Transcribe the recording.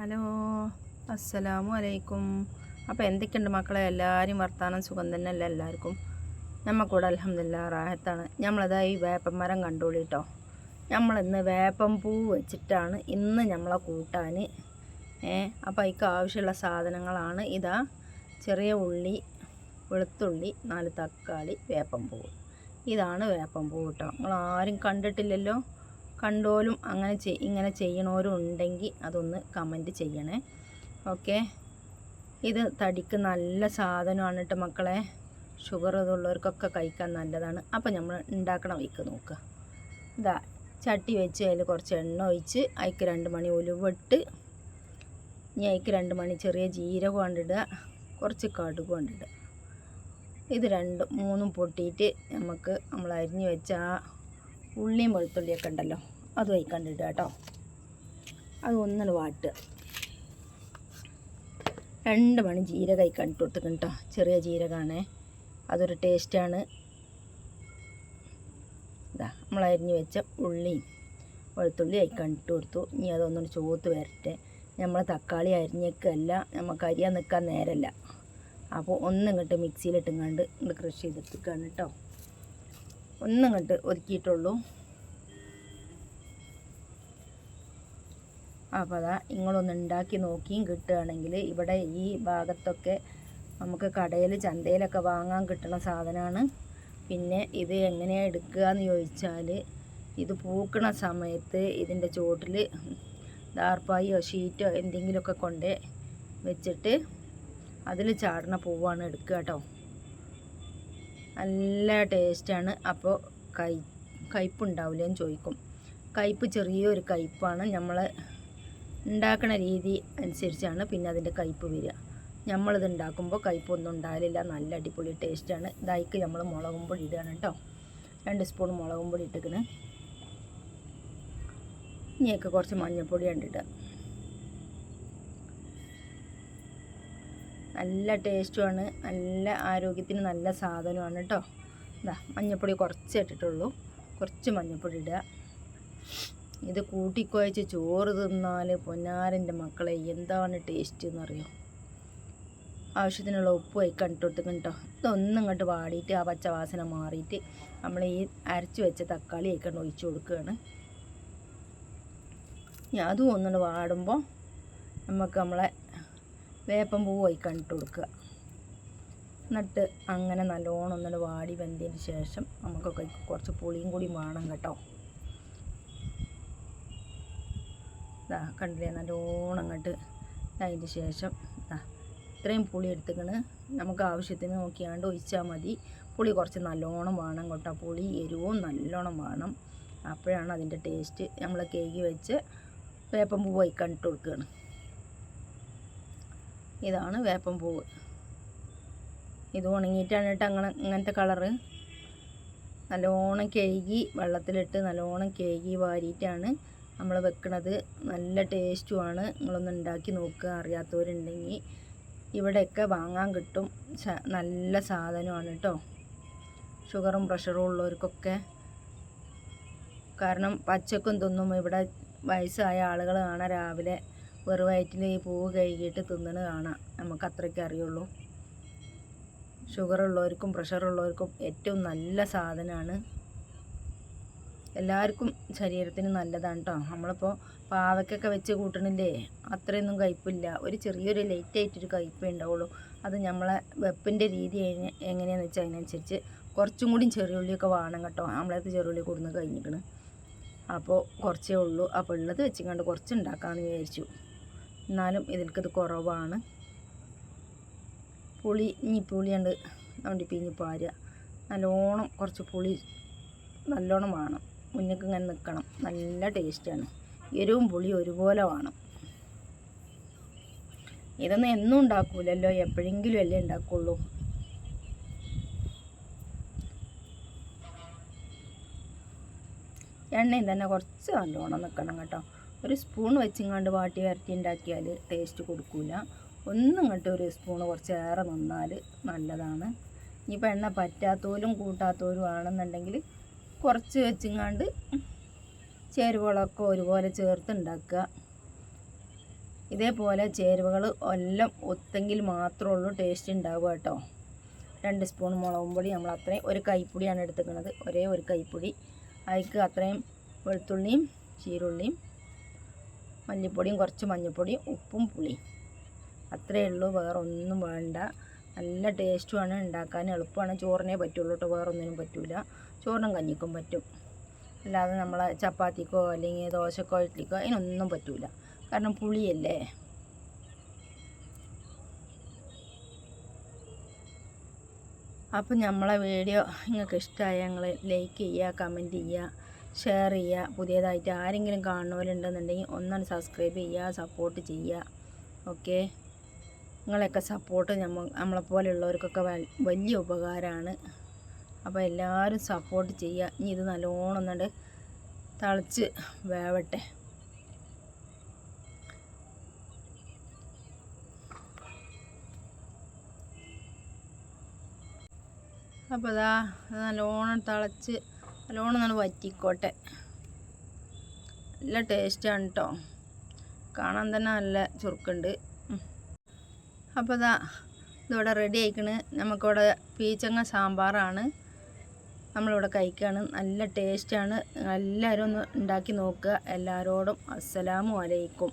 Hello അസ്സലാമു അലൈക്കും. അപ്പോൾ എന്തൊക്കെയുണ്ട് മക്കളെ? എല്ലാവരും വർത്താനം സുഖം തന്നെ അല്ല എല്ലാവർക്കും? നമ്മൾക്കൂടെ അലഹമില്ല റാഹത്താണ്. നമ്മളതാ ഈ വേപ്പമരം മരം കണ്ടോളി കേട്ടോ നമ്മളിന്ന് വേപ്പം പൂ വെച്ചിട്ടാണ് ഇന്ന് നമ്മളെ കൂട്ടാൻ ഏ അപ്പോൾ അതിക്ക് ആവശ്യമുള്ള സാധനങ്ങളാണ്. ഇതാ ചെറിയ ഉള്ളി വെളുത്തുള്ളി നാല് തക്കാളി വേപ്പം പൂവ്. ഇതാണ് വേപ്പം പൂ കേട്ടോ നിങ്ങൾ ആരും കണ്ടിട്ടില്ലല്ലോ? കണ്ടോലും അങ്ങനെ ഇങ്ങനെ ചെയ്യണവരും ഉണ്ടെങ്കിൽ അതൊന്ന് കമന്റ് ചെയ്യണേ. ഓക്കെ? ഇത് തടിക്ക് നല്ല സാധനമാണ് കേട്ടോ മക്കളെ. ഷുഗർ ഇതുള്ളവർക്കൊക്കെ കഴിക്കാൻ നല്ലതാണ്. അപ്പോൾ നമ്മൾ ഉണ്ടാക്കണ വയ്ക്ക് നോക്കുക ഇതാ ചട്ടി വെച്ച് അതിൽ കുറച്ച് എണ്ണ ഒഴിച്ച് അതിക്ക് രണ്ട് മണി ഉലുവിട്ട് ഇനി അതിക്ക് രണ്ട് മണി ചെറിയ ജീരകം കൊണ്ടിടുക കുറച്ച് കടുക് കൊണ്ടിടുക ഇത് രണ്ടും മൂന്നും പൊട്ടിയിട്ട് നമുക്ക് നമ്മൾ അരിഞ്ഞ് വെച്ച ആ ഉള്ളിയും വെളുത്തുള്ളിയൊക്കെ ഉണ്ടല്ലോ. അത് വയ്ക്കണ്ടിടുക കേട്ടോ. അത് ഒന്നിന് വാട്ടുക. രണ്ട് മണി ജീരക ഇട്ട് കൊടുത്തിക്കണം കേട്ടോ. ചെറിയ ജീരകമാണേ. അതൊരു ടേസ്റ്റാണ് ഇതാ നമ്മൾ അരിഞ്ഞ് വെച്ച ഉള്ളിയും വെളുത്തുള്ളി അയക്കണ്ടിട്ട് കൊടുത്തു. ഇനി അതൊന്നൊന്ന് ചോത്ത് വരട്ടെ. നമ്മൾ തക്കാളി അരിഞ്ഞേക്കല്ല നമുക്ക് അരിയാൻ നിൽക്കാൻ നേരമല്ല അപ്പോൾ ഒന്നിങ്ങോട്ട് മിക്സിയിലിട്ടുങ്ങാണ്ട് ഇങ്ങോട്ട് ക്രഷ് ചെയ്തെടുത്തിക്കാണ് കേട്ടോ. ഒന്നിങ്ങോട്ട് ഒതുക്കിയിട്ടുള്ളൂ അപ്പോൾ അതാ നിങ്ങളൊന്ന് ഉണ്ടാക്കി നോക്കിയും കിട്ടുകയാണെങ്കിൽ ഇവിടെ ഈ ഭാഗത്തൊക്കെ നമുക്ക് കടയിൽ ചന്തയിലൊക്കെ വാങ്ങാൻ കിട്ടുന്ന സാധനമാണ് പിന്നെ ഇത് എങ്ങനെയാണ് എടുക്കുക എന്ന് ചോദിച്ചാൽ ഇത് പൂക്കണ സമയത്ത് ഇതിന്റെ ചോട്ടിൽ ദാർപ്പായോ ഷീറ്റോ എന്തെങ്കിലുമൊക്കെ കൊണ്ട് വെച്ചിട്ട് അതിൽ ചാടുന്ന പൂവാണ് എടുക്കുക കേട്ടോ. നല്ല ടേസ്റ്റാണ്. അപ്പോൾ കൈ കയ്പുണ്ടാവില്ലെന്ന് ചോദിക്കും. കയ്പ് ചെറിയൊരു കയ്പാണ്. നമ്മൾ ഉണ്ടാക്കുന്ന രീതി അനുസരിച്ചാണ് പിന്നെ അതിന്റെ കയ്പ് വരിക. നമ്മളിത് ഉണ്ടാക്കുമ്പോൾ കയ്പൊന്നും ഉണ്ടാവില്ല നല്ല അടിപൊളി ടേസ്റ്റാണ്. ഇതായിക്ക് നമ്മൾ മുളകും പൊടി ഇടുകയാണ് കേട്ടോ. രണ്ട് സ്പൂൺ മുളകും പൊടി ഇട്ടിക്കണ് ഇനിയൊക്കെ കുറച്ച് മഞ്ഞൾപ്പൊടി കണ്ടിടുക നല്ല ടേസ്റ്റുമാണ്. നല്ല ആരോഗ്യത്തിന് നല്ല സാധനമാണ് കേട്ടോ ഇതാ മഞ്ഞൾപ്പൊടി കുറച്ച് ഇട്ടിട്ടുള്ളൂ. കുറച്ച് മഞ്ഞൾപ്പൊടി ഇടുക. ഇത് കൂട്ടിക്കുഴച്ച് ചോറ് തിന്നാൽ പൊന്നാരന്റെ മക്കളെ എന്താണ് ടേസ്റ്റ് എന്നറിയോ? ആവശ്യത്തിനുള്ള ഉപ്പ് വയ്ക്കാൻ കണ്ടിട്ട് കേട്ടോ ഇതൊന്നും ഇങ്ങോട്ട് വാടിയിട്ട് ആ പച്ചവാസന മാറിയിട്ട് നമ്മൾ ഈ അരച്ച് വെച്ച തക്കാളി വയ്ക്കൊണ്ട് ഒഴിച്ചു കൊടുക്കുകയാണ്. അതും ഒന്നുകൊണ്ട് വാടുമ്പോൾ നമുക്ക് നമ്മളെ വേപ്പം പൂവ് വയ്ക്കാൻ ഇട്ട് കൊടുക്കുക. എന്നിട്ട് അങ്ങനെ നല്ലോണം ഒന്നിട്ട് വാടി വെന്തതിന് ശേഷം നമുക്കൊക്കെ കുറച്ച് പുളിയും കൂടി വേണം കേട്ടോ. ഇതാ കണ്ടില്ലേ? നല്ലോണം അങ്ങോട്ട് അതിന് ശേഷം ഇതാ ഇത്രയും പുളി എടുത്തുക്കണ്. നമുക്ക് ആവശ്യത്തിന് നോക്കിയാണ്ട് ഒഴിച്ചാൽ മതി. പുളി കുറച്ച് നല്ലോണം വേണം കേട്ടോ. പുളി എരിവും നല്ലോണം വേണം. അപ്പോഴാണ് അതിന്റെ ടേസ്റ്റ്. നമ്മൾ കേക്ക് വെച്ച് വേപ്പം പൂവായി ഇട്ട് കൊടുക്കുകയാണ്. ഇതാണ് വേപ്പം പൂവ്. ഇത് ഉണങ്ങിയിട്ടാണ് കേട്ടോ അങ്ങനെ അങ്ങനത്തെ കളറ് നല്ലോണം കേകി വെള്ളത്തിലിട്ട് നല്ലോണം കേകി വാരിയിട്ടാണ് നമ്മൾ വെക്കുന്നത് നല്ല ടേസ്റ്റുമാണ് നിങ്ങളൊന്ന് ഉണ്ടാക്കി നോക്കുക അറിയാത്തവരുണ്ടെങ്കിൽ. ഇവിടെയൊക്കെ വാങ്ങാൻ കിട്ടും. നല്ല സാധനമാണ് കേട്ടോ. ഷുഗറും പ്രഷറും ഉള്ളവർക്കൊക്കെ. കാരണം പച്ചക്കും തിന്നും. ഇവിടെ വയസ്സായ ആളുകൾ കാണാം രാവിലെ വെറു വയറ്റിൽ ഈ പൂവ് കഴുകിയിട്ട് തിന്നണ കാണാം. നമുക്ക് അത്രയ്ക്ക് അറിയുള്ളൂ. ഷുഗർ ഉള്ളവർക്കും പ്രഷർ ഉള്ളവർക്കും ഏറ്റവും നല്ല സാധനമാണ്. എല്ലാവർക്കും ശരീരത്തിന് നല്ലതാണ് കേട്ടോ നമ്മളിപ്പോൾ പാവയ്ക്കൊക്കെ വെച്ച് കൂട്ടണില്ലേ? അത്രയൊന്നും കയ്പില്ല. ഒരു ചെറിയൊരു ലൈറ്റ് ലൈറ്റായിട്ടൊരു കയ്പേ ഉണ്ടാവുള്ളൂ. അത് നമ്മളെ വെപ്പിന്റെ രീതി എങ്ങനെയാണെന്ന് വെച്ചാൽ അതിനനുസരിച്ച് കുറച്ചും കൂടി ചെറിയുള്ളിയൊക്കെ വേണം കേട്ടോ. നമ്മളത് ചെറിയുള്ളി കൊടുന്ന് കഴിഞ്ഞിരിക്കണം അപ്പോൾ കുറച്ചേ ഉള്ളൂ. അപ്പോൾ ഉള്ളത് വെച്ചിങ്ങാണ്ട് കുറച്ച് ഉണ്ടാക്കാമെന്ന് വിചാരിച്ചു. എന്നാലും ഇതിൽക്കത് കുറവാണ്. പുളി ഇനി പുളിയുണ്ട് നമ്മുടെ പിഞ്ഞി പാരുക. നല്ലോണം കുറച്ച് പുളി നല്ലോണം വേണം. മുന്നേക്ക് ഇങ്ങനെ നിൽക്കണം നല്ല ടേസ്റ്റാണ് എരിവും പുളി ഒരുപോലെ വേണം. ഇതൊന്നും എന്നും ഉണ്ടാക്കൂലല്ലോ. എപ്പോഴെങ്കിലും അല്ലേ ഉണ്ടാക്കുള്ളൂ. എണ്ണയും തന്നെ കുറച്ച് നല്ലോണം നിൽക്കണം കേട്ടോ. ഒരു സ്പൂൺ വെച്ചിങ്ങാണ്ട് വാട്ടി വരട്ടി ഉണ്ടാക്കിയാൽ ടേസ്റ്റ് കൊടുക്കില്ല ഒന്നും ഇങ്ങോട്ട് ഒരു സ്പൂൺ കുറച്ച് ഏറെ നിന്നാൽ നല്ലതാണ്. ഇനിയിപ്പോൾ എണ്ണ പറ്റാത്തോലും കൂട്ടാത്തവരും ആണെന്നുണ്ടെങ്കിൽ കുറച്ച് വെച്ചിങ്ങാണ്ട് ചേരുവകളൊക്കെ ഒരുപോലെ ചേർത്ത് ഉണ്ടാക്കുക ഇതേപോലെ ചേരുവകൾ എല്ലാം ഒത്തെങ്കിൽ മാത്രമേ ഉള്ളൂ ടേസ്റ്റ് ഉണ്ടാവുക കേട്ടോ. രണ്ട് സ്പൂൺ മുളകും പൊടി നമ്മൾ അത്രയും ഒരു കൈപ്പൊടിയാണ് എടുത്തിരിക്കുന്നത്. ഒരേ ഒരു കൈപ്പൊടി. അതിക്ക് അത്രയും വെളുത്തുള്ളിയും ചീരുള്ളിയും മല്ലിപ്പൊടിയും കുറച്ച് മഞ്ഞൾപ്പൊടിയും ഉപ്പും പുളിയും അത്രയേ ഉള്ളൂ. വേറെ ഒന്നും വേണ്ട. നല്ല ടേസ്റ്റുമാണ് ഉണ്ടാക്കാൻ. എളുപ്പമാണ്. ചോറിനേ പറ്റുള്ളൂ കേട്ടോ വേറെ ഒന്നിനും പറ്റില്ല ചോറിനും കഞ്ഞിക്കും പറ്റും. അല്ലാതെ നമ്മളെ ചപ്പാത്തിക്കോ അല്ലെങ്കിൽ ദോശക്കോ ഇഡ്ലിക്കോ അതിനൊന്നും പറ്റില്ല കാരണം പുളിയല്ലേ. അപ്പം നമ്മളെ വീഡിയോ നിങ്ങൾക്ക് ഇഷ്ടമായ ഞങ്ങൾ ലൈക്ക് ചെയ്യുക കമന്റ് ചെയ്യുക. ഷെയർ ചെയ്യുക. പുതിയതായിട്ട് ആരെങ്കിലും കാണുന്നവരുണ്ടെന്നുണ്ടെങ്കിൽ ഒന്നാണ് സബ്സ്ക്രൈബ് ചെയ്യുക സപ്പോർട്ട് ചെയ്യുക. ഓക്കെ നിങ്ങളെയൊക്കെ സപ്പോർട്ട് നമ്മ നമ്മളെപ്പോലെയുള്ളവർക്കൊക്കെ വലിയ ഉപകാരമാണ്. അപ്പോൾ എല്ലാവരും സപ്പോർട്ട് ചെയ്യുക. ഇനി ഇത് നല്ലോണം ഒന്നുണ്ട് തളിച്ച് വേവട്ടെ. അപ്പോൾ ഇത് നല്ലോണം തിളച്ച് നല്ലോണം നല്ല വറ്റിക്കോട്ടെ. നല്ല ടേസ്റ്റാണ് കേട്ടോ കാണാൻ തന്നെ നല്ല ചുരുക്കുണ്ട് ഉം. അപ്പോൾ ഇതാ ഇതോടെ റെഡി ആയിക്കണ്. നമുക്കിവിടെ പീച്ചങ്ങ സാമ്പാറാണ്. നമ്മളിവിടെ കഴിക്കുകയാണ് നല്ല ടേസ്റ്റാണ് എല്ലാവരും ഒന്ന് ഉണ്ടാക്കി നോക്കുക. എല്ലാവരോടും അസ്സലാമു അലൈക്കും.